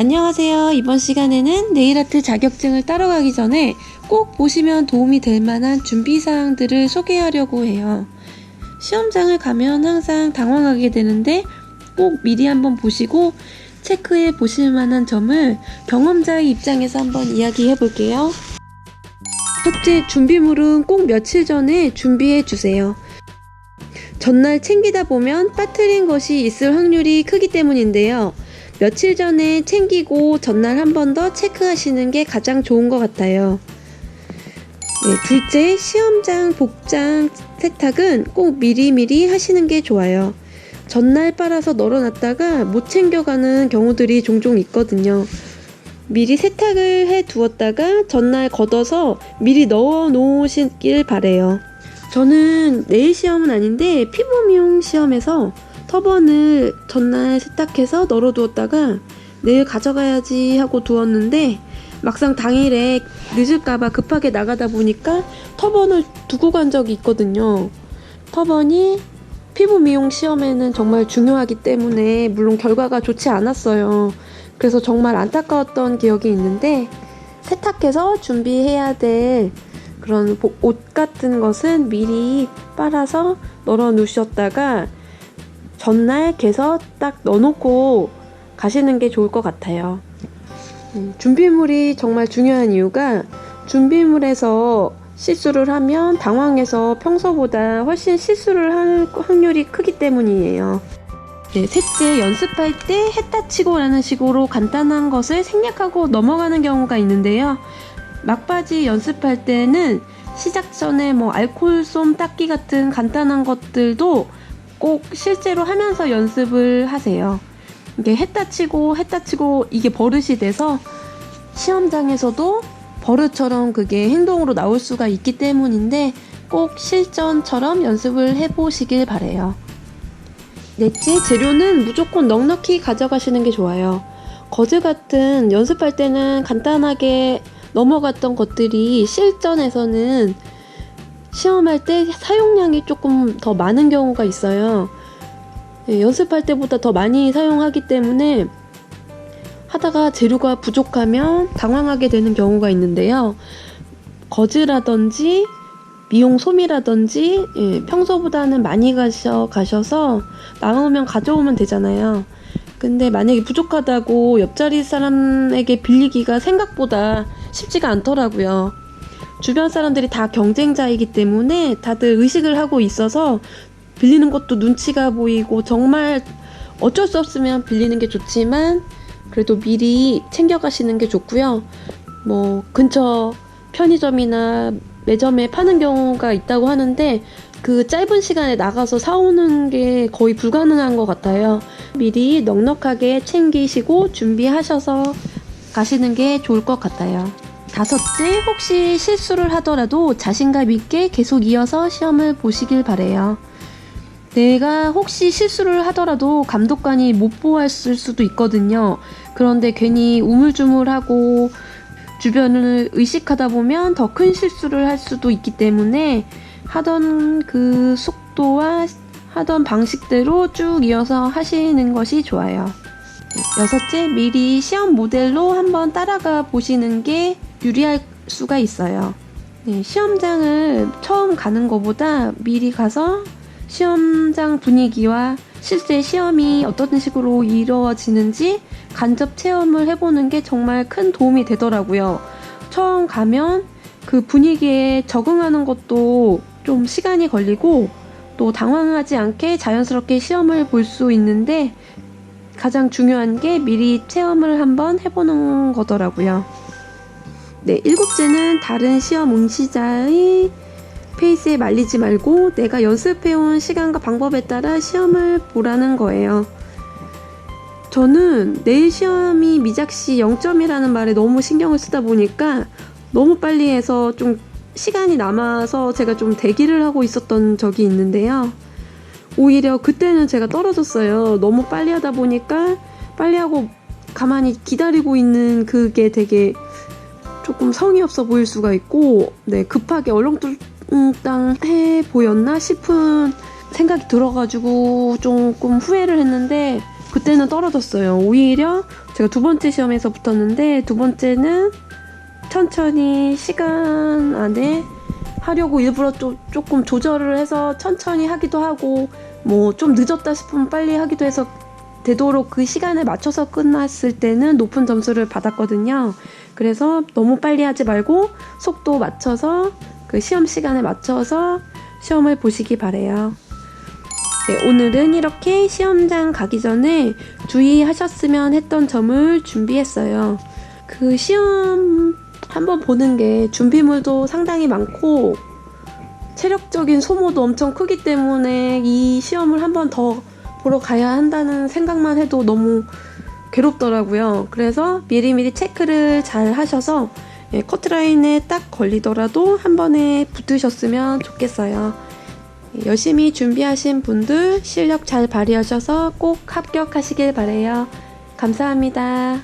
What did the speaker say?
안녕하세요. 이번 시간에는 네일아트 자격증을 따러 가기 전에 꼭 보시면 도움이 될 만한 준비사항들을 소개하려고 해요. 시험장을 가면 항상 당황하게 되는데 꼭 미리 한번 보시고 체크해 보실 만한 점을 경험자의 입장에서 한번 이야기해 볼게요. 첫째, 준비물은 꼭 며칠 전에 준비해 주세요. 전날 챙기다 보면 빠뜨린 것이 있을 확률이 크기 때문인데요. 며칠 전에 챙기고 전날 한 번 더 체크하시는 게 가장 좋은 것 같아요. 네, 둘째, 시험장 복장 세탁은 꼭 미리미리 하시는 게 좋아요. 전날 빨아서 널어놨다가 못 챙겨가는 경우들이 종종 있거든요. 미리 세탁을 해 두었다가 전날 걷어서 미리 넣어 놓으시길 바래요. 저는 내일 시험은 아닌데 피부 미용 시험에서 터번을 전날 세탁해서 널어두었다가 내일 가져가야지 하고 두었는데 막상 당일에 늦을까봐 급하게 나가다 보니까 터번을 두고 간 적이 있거든요. 터번이 피부 미용 시험에는 정말 중요하기 때문에 물론 결과가 좋지 않았어요. 그래서 정말 안타까웠던 기억이 있는데 세탁해서 준비해야 될 그런 옷 같은 것은 미리 빨아서 널어 놓으셨다가 전날 개서 딱 넣어놓고 가시는 게 좋을 것 같아요. 음, 준비물이 정말 중요한 이유가 준비물에서 실수를 하면 당황해서 평소보다 훨씬 실수를 할 확률이 크기 때문이에요. 네, 셋째, 연습할 때 했다 치고 라는 식으로 간단한 것을 생략하고 넘어가는 경우가 있는데요. 막바지 연습할 때는 시작 전에 뭐 알콜 솜 닦기 같은 간단한 것들도 꼭 실제로 하면서 연습을 하세요. 이게 했다 치고 했다 치고 이게 버릇이 돼서 시험장에서도 버릇처럼 그게 행동으로 나올 수가 있기 때문인데 꼭 실전처럼 연습을 해보시길 바래요. 넷째, 재료는 무조건 넉넉히 가져가시는 게 좋아요. 거즈 같은 연습할 때는 간단하게 넘어갔던 것들이 실전에서는 시험할 때 사용량이 조금 더 많은 경우가 있어요. 예, 연습할 때보다 더 많이 사용하기 때문에 하다가 재료가 부족하면 당황하게 되는 경우가 있는데요. 거즈라든지 미용 솜이라든지 예, 평소보다는 많이 가셔 가셔서 남으면 가져오면 되잖아요. 근데 만약에 부족하다고 옆자리 사람에게 빌리기가 생각보다 쉽지가 않더라고요. 주변 사람들이 다 경쟁자이기 때문에 다들 의식을 하고 있어서 빌리는 것도 눈치가 보이고 정말 어쩔 수 없으면 빌리는 게 좋지만 그래도 미리 챙겨가시는 게 좋고요. 뭐 근처 편의점이나 매점에 파는 경우가 있다고 하는데 그 짧은 시간에 나가서 사오는 게 거의 불가능한 것 같아요. 미리 넉넉하게 챙기시고 준비하셔서 가시는 게 좋을 것 같아요. 다섯째, 혹시 실수를 하더라도 자신감 있게 계속 이어서 시험을 보시길 바래요. 내가 혹시 실수를 하더라도 감독관이 못 보았을 수도 있거든요. 그런데 괜히 우물쭈물하고 주변을 의식하다 보면 더 큰 실수를 할 수도 있기 때문에 하던 그 속도와 하던 방식대로 쭉 이어서 하시는 것이 좋아요. 여섯째, 미리 시험 모델로 한번 따라가 보시는 게 유리할 수가 있어요. 네, 시험장을 처음 가는 것보다 미리 가서 시험장 분위기와 실제 시험이 어떤 식으로 이루어지는지 간접 체험을 해보는 게 정말 큰 도움이 되더라고요. 처음 가면 그 분위기에 적응하는 것도 좀 시간이 걸리고 또 당황하지 않게 자연스럽게 시험을 볼 수 있는데 가장 중요한 게 미리 체험을 한번 해보는 거더라고요. 네, 일곱째는 다른 시험 응시자의 페이스에 말리지 말고 내가 연습해온 시간과 방법에 따라 시험을 보라는 거예요. 저는 내일 시험이 미작시 0점이라는 말에 너무 신경을 쓰다 보니까 너무 빨리 해서 좀 시간이 남아서 제가 좀 대기를 하고 있었던 적이 있는데요. 오히려 그때는 제가 떨어졌어요. 너무 빨리 하다 보니까 빨리 하고 가만히 기다리고 있는 그게 되게 조금 성의 없어 보일 수가 있고, 네, 급하게 얼렁뚱땅해 보였나 싶은 생각이 들어가지고 조금 후회를 했는데, 그때는 떨어졌어요. 오히려 제가 두 번째 시험에서 붙었는데 두 번째는 천천히 시간 안에 하려고 일부러 좀 조금 조절을 해서 천천히 하기도 하고 뭐 좀 늦었다 싶으면 빨리 하기도 해서 되도록 그 시간에 맞춰서 끝났을 때는 높은 점수를 받았거든요. 그래서 너무 빨리 하지 말고 속도 맞춰서 그 시험 시간에 맞춰서 시험을 보시기 바래요. 네, 오늘은 이렇게 시험장 가기 전에 주의하셨으면 했던 점을 준비했어요. 그 시험 한번 보는 게 준비물도 상당히 많고 체력적인 소모도 엄청 크기 때문에 이 시험을 한번 더 보러 가야 한다는 생각만 해도 너무 괴롭더라고요. 그래서 미리미리 체크를 잘 하셔서 예, 커트라인에 딱 걸리더라도 한 번에 붙으셨으면 좋겠어요. 예, 열심히 준비하신 분들 실력 잘 발휘하셔서 꼭 합격하시길 바래요. 감사합니다.